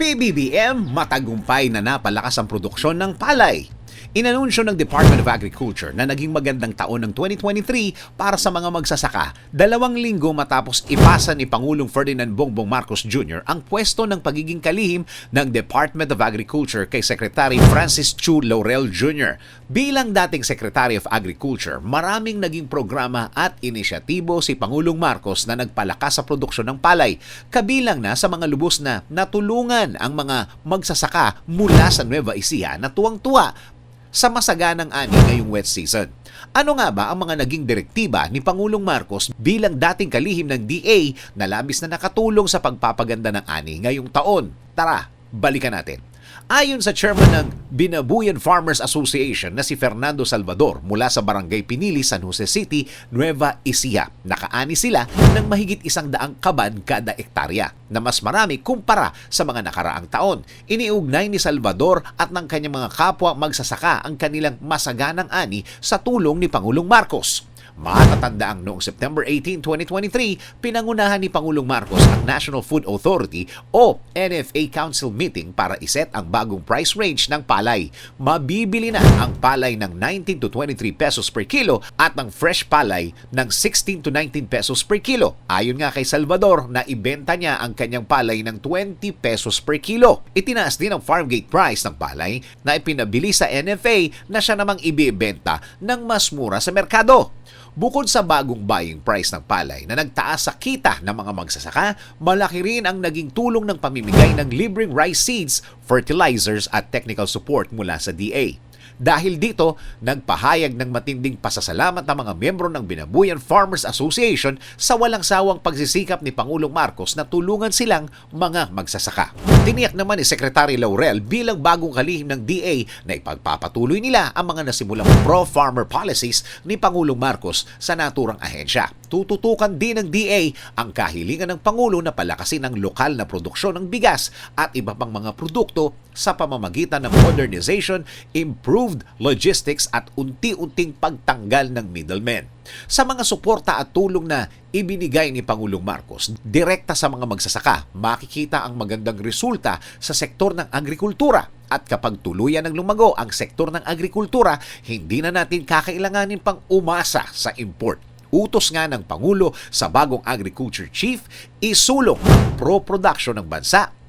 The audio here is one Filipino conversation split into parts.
PBBM matagumpay na napalakas ang produksyon ng palay. Inanunsyo ng Department of Agriculture na naging magandang taon ng 2023 para sa mga magsasaka dalawang linggo matapos ipasa ni Pangulong Ferdinand Bongbong Marcos Jr. ang pwesto ng pagiging kalihim ng Department of Agriculture kay Secretary Francis Chu Laurel Jr. Bilang dating Secretary of Agriculture, maraming naging programa at inisyatibo si Pangulong Marcos na nagpalakas sa produksyon ng palay, kabilang na sa mga lubos na natulungan ang mga magsasaka mula sa Nueva Ecija na tuwang-tuwa sa masaganang ani ngayong wet season. Ano nga ba ang mga naging direktiba ni Pangulong Marcos bilang dating kalihim ng DA na labis na nakatulong sa pagpapaganda ng ani ngayong taon? Tara, balikan natin. Ayon sa chairman ng Binabuyan Farmers Association na si Fernando Salvador mula sa Barangay Pinili, San Jose City, Nueva Ecija, nakaani sila ng mahigit isang daang kaban kada ektarya na mas marami kumpara sa mga nakaraang taon. Iniugnay ni Salvador at ng kanyang mga kapwa magsasaka ang kanilang masaganang ani sa tulong ni Pangulong Marcos. Matatanda ang noong September 18, 2023, pinangunahan ni Pangulong Marcos ang National Food Authority o NFA Council meeting para iset ang bagong price range ng palay. Mabibili na ang palay ng 19 to 23 pesos per kilo at ang fresh palay ng 16 to 19 pesos per kilo. Ayon nga kay Salvador na ibenta niya ang kanyang palay ng 20 pesos per kilo. Itinaas din ang farm gate price ng palay na ipinabili sa NFA na siya namang ibibenta ng mas mura sa merkado. Bukod sa bagong buying price ng palay na nagtaas sa kita ng mga magsasaka, malaki rin ang naging tulong ng pamimigay ng libreng rice seeds, fertilizers at technical support mula sa DA. Dahil dito, nagpahayag ng matinding pasasalamat ng mga miyembro ng Binabuyan Farmers Association sa walang sawang pagsisikap ni Pangulong Marcos na tulungan silang mga magsasaka. Tiniyak naman ni Secretary Laurel bilang bagong kalihim ng DA na ipagpapatuloy nila ang mga nasimulang pro-farmer policies ni Pangulong Marcos sa naturang ahensya. Tututukan din ng DA ang kahilingan ng Pangulo na palakasin ang lokal na produksyon ng bigas at iba pang mga produkto sa pamamagitan ng modernization, improved logistics at unti-unting pagtanggal ng middlemen. Sa mga suporta at tulong na ibinigay ni Pangulong Marcos direkta sa mga magsasaka, makikita ang magandang resulta sa sektor ng agrikultura. At kapag tuluyan ng lumago ang sektor ng agrikultura, hindi na natin kakailanganin pang umasa sa import. Utos nga ng Pangulo sa bagong Agriculture Chief, isulong pro-production ng bansa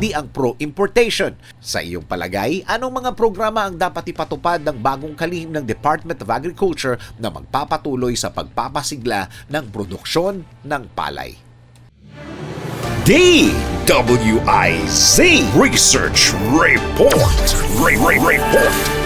hindi ang pro-importation. Sa iyong palagay, anong mga programa ang dapat ipatupad ng bagong kalihim ng Department of Agriculture na magpapatuloy sa pagpapasigla ng produksyon ng palay? DWIZ Research Report. Re- Re- Report.